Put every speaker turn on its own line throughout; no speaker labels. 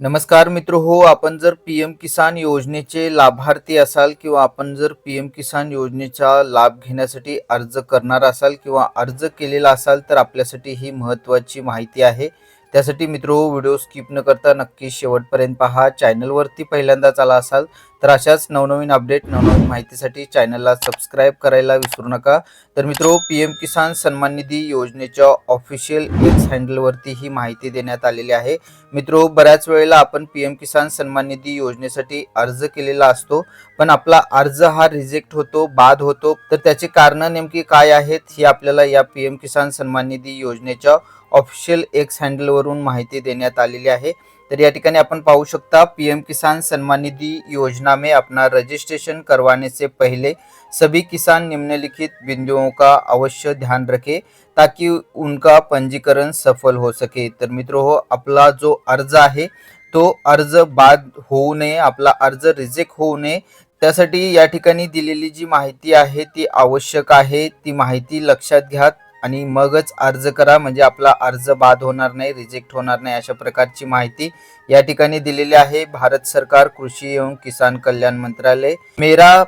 नमस्कार मित्र हो आपण जर पी एम किसान योजनेचे लाभार्थी असाल किंवा आपण जर पी एम किसान योजनेचा लाभ घेण्यासाठी अर्ज करणार असाल किंवा अर्ज केलेला असाल तर आपल्यासाठी ही महत्त्वाची माहिती आहे. त्यासाठी मित्र हो व्हिडिओ स्किप न करता नक्की शेवटपर्यंत पहा. चॅनलवरती पहिल्यांदाच आला असाल तर अशाच नवनवीन अपडेट नवनवीन माहितीसाठी चॅनलला सबस्क्राईब करायला विसरू नका. तर मित्रो पी एम किसान सन्मान निधी योजनेच्या ऑफिशियल एक्स हँडलवरती ही माहिती देण्यात आलेली आहे. मित्रो बऱ्याच वेळेला आपण पी एम किसान सन्मान निधी योजनेसाठी अर्ज केलेला असतो पण आपला अर्ज हा रिजेक्ट होतो बाद होतो. तर त्याची कारणं नेमकी काय आहेत ही आपल्याला या पी एम किसान सन्मान निधी योजनेच्या ऑफिशियल एक्स हँडलवरून माहिती देण्यात आलेली आहे. तर या ठिकाणी आपण पाहू शकता पीएम किसान सम्मान निधि योजना में अपना रजिस्ट्रेशन करवाने से पहले सभी किसान निम्नलिखित बिंदुओं का अवश्य ध्यान रखें ताकि उनका पंजीकरण सफल हो सके। तर मित्र हो आपला जो अर्ज आहे तो अर्ज बाद होऊ नये आपला अर्ज रिजेक्ट होऊ नये त्यासाठी या ठिकाणी दिलेली जी माहिती आहे ती आवश्यक आहे ती माहिती लक्षात घ्या आणि मगच अर्ज करा म्हणजे आपला अर्ज बाद होणार नाही रिजेक्ट होणार नाही अशा प्रकारची माहिती या ठिकाणी दिलेली आहे. भारत सरकार कृषी एवं किसान कल्याण मंत्रालय मेरा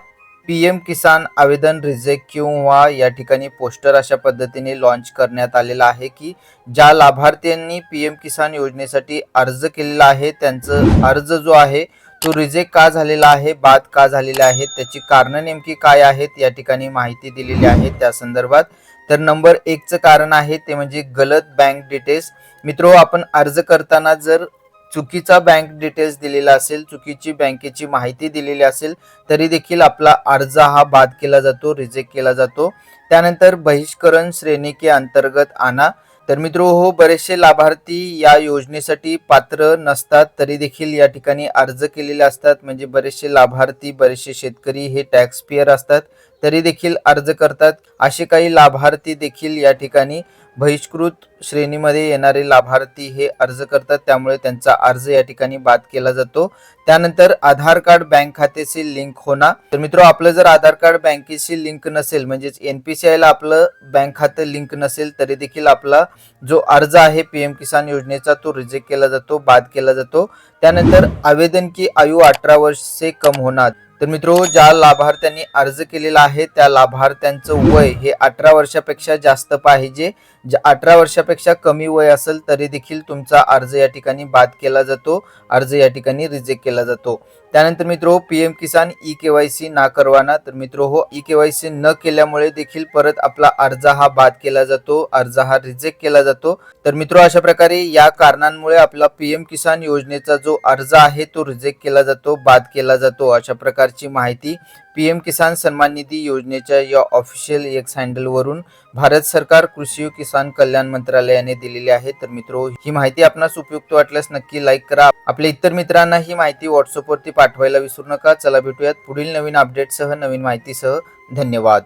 पी एम किसान आवेदन रिजेक्ट क्यों हुआ या ठिकाणी पोस्टर अशा पद्धतीने लॉन्च करण्यात आलेला आहे की ज्या लाभार्थ्यांनी पी एम किसान योजनेसाठी अर्ज केलेला आहे त्यांचं अर्ज जो आहे तो रिजेक्ट का झालेला आहे बाद का झालेला आहे त्याची कारणं नेमकी काय आहेत या ठिकाणी माहिती दिलेली आहे. त्या संदर्भात तर नंबर एकचं कारण आहे ते म्हणजे गलत बँक डिटेल्स मित्रो आपण अर्ज करताना जर चुकीचा बँक डिटेल्स दिलेला असेल चुकीची बँकेची माहिती दिलेली असेल तरी देखील आपला अर्ज हा बाद केला जातो रिजेक्ट केला जातो. त्यानंतर बहिष्करण श्रेणी के अंतर्गत आणा. तर मित्रो हो बरेचसे लाभार्थी या योजनेसाठी पात्र नसतात तरी देखील या ठिकाणी अर्ज केलेले असतात. म्हणजे बरेचसे लाभार्थी बरेचसे शेतकरी हे टॅक्सपिअर असतात तरी देखील अर्ज करतात. असे काही लाभार्थी देखील या ठिकाणी बहिष्कृत श्रेणीमध्ये येणारे लाभार्थी हे अर्ज करतात त्यामुळे त्यांचा अर्ज या ठिकाणी बाद केला जातो. त्यानंतर आधार कार्ड बँक खात्याशी लिंक होणार. तर मित्र आपलं जर आधार कार्ड बँकेशी लिंक नसेल म्हणजेच एनपीसीआयला आपलं बँक खातं लिंक नसेल तरी देखील आपला जो अर्ज आहे पीएम किसान योजनेचा तो रिजेक्ट केला जातो बाद केला जातो. त्यानंतर आवेदन की आयु अठरा वर्ष से कम होणार. तर मित्रो ज्या लाभार्थ्यांनी अर्ज केलेला आहे त्या लाभार्थ्यांचं वय हे अठरा वर्षापेक्षा जास्त पाहिजे. अठरा वर्षापेक्षा कमी वय असेल तरी देखील तुमचा अर्ज या ठिकाणी बाद केला जातो. अर्ज या ठिकाणी रिजेक्ट केला जातो. त्यानंतर मित्रो पीएम किसान ई केवायसी ना करवाना. तर मित्रो हो ई केवायसी न केल्यामुळे देखील परत आपला अर्ज हा बाद केला जातो. अर्ज हा रिजेक्ट केला जातो. तर मित्रो अशा प्रकारे या कारणांमुळे आपला पीएम किसान योजनेचा जो अर्ज आहे तो रिजेक्ट केला जातो बाद केला जातो. अशा प्रकारे प्रकारची माहिती. पीएम किसान सन्मान निधी योजनेच्या या ऑफिशियल एक्स हँडलवरून भारत सरकार कृषी किसान कल्याण मंत्रालयाने दिलेली आहे. तर मित्रो ही माहिती आपणास उपयुक्त वाटल्यास नक्की लाईक करा. आपल्या इतर मित्रांना ही माहिती व्हॉट्सअपवरती पाठवायला विसरू नका. चला भेटूयात पुढील नवीन अपडेटसह नवीन माहितीसह. धन्यवाद.